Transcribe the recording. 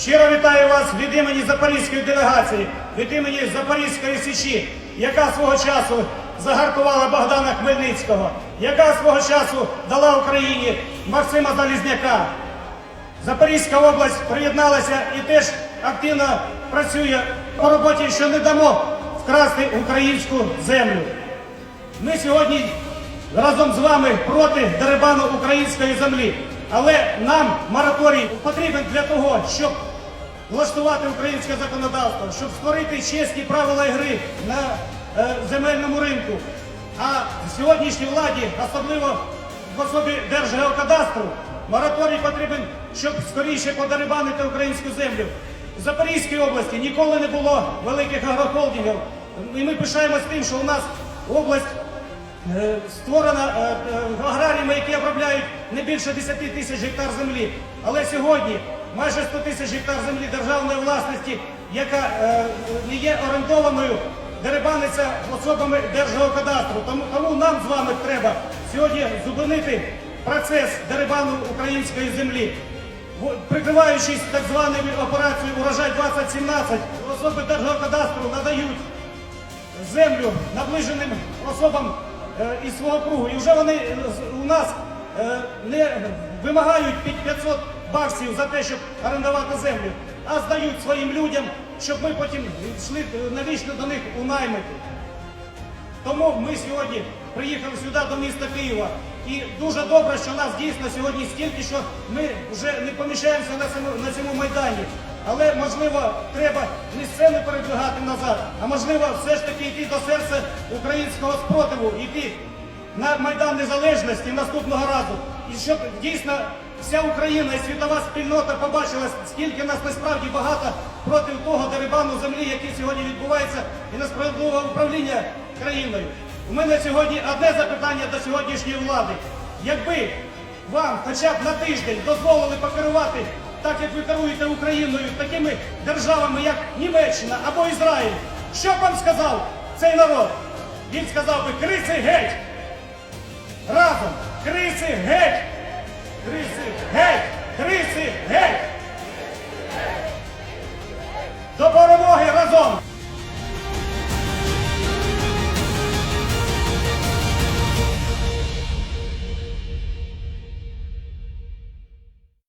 Щиро вітаю вас від імені Запорізької делегації, від імені Запорізької Січі, яка свого часу загартувала Богдана Хмельницького, яка свого часу дала Україні Максима Залізняка. Запорізька область приєдналася і теж активно працює по роботі, що не дамо вкрасти українську землю. Ми сьогодні разом з вами проти дерибану української землі. Але нам мораторій потрібен для того, щоб влаштувати українське законодавство, щоб створити чесні правила гри на е, земельному ринку. А сьогоднішній владі, особливо в особі Держгеокадастру, мораторій потрібен, щоб скоріше подерибанити українську землю. В Запорізькій області ніколи не було великих агрохолдингів. І ми пишаємось тим, що у нас область Е, створена е, е, аграріями, які обробляють не більше 10 тисяч гектар землі. Але сьогодні майже 100 тисяч гектар землі державної власності, яка не є орендованою, дерибаниться особами Держгеокадастру. Тому, тому нам з вами треба сьогодні зупинити процес дерибану української землі. Прикриваючись так званою операцією Урожай 2017, особи Держгеокадастру надають землю наближеним особам із свого кругу. І вже вони е, у нас е, не вимагають під 500 баксів за те, щоб орендувати землю, а здають своїм людям, щоб ми потім йшли е, навічно до них у наймити. Тому ми сьогодні приїхали сюди до міста Києва. І дуже добре, що нас дійсно сьогодні стільки, що ми вже не поміщаємося на цьому, на цьому майдані. Але можливо треба не сцену передвигати назад, а можливо все ж таки йти до серця українського спротиву, йти на Майдан Незалежності наступного разу. І щоб дійсно вся Україна і світова спільнота побачила, скільки нас насправді багато проти того дерибану землі, який сьогодні відбувається, і несправедливого управління країною. У мене сьогодні одне запитання до сьогоднішньої влади. Якби вам хоча б на тиждень дозволили покерувати, так як ви керуєте Україною, такими державами, як Німеччина або Ізраїль, що б вам сказав цей народ? Він сказав би криси геть! Разом! Криси геть! Криси геть!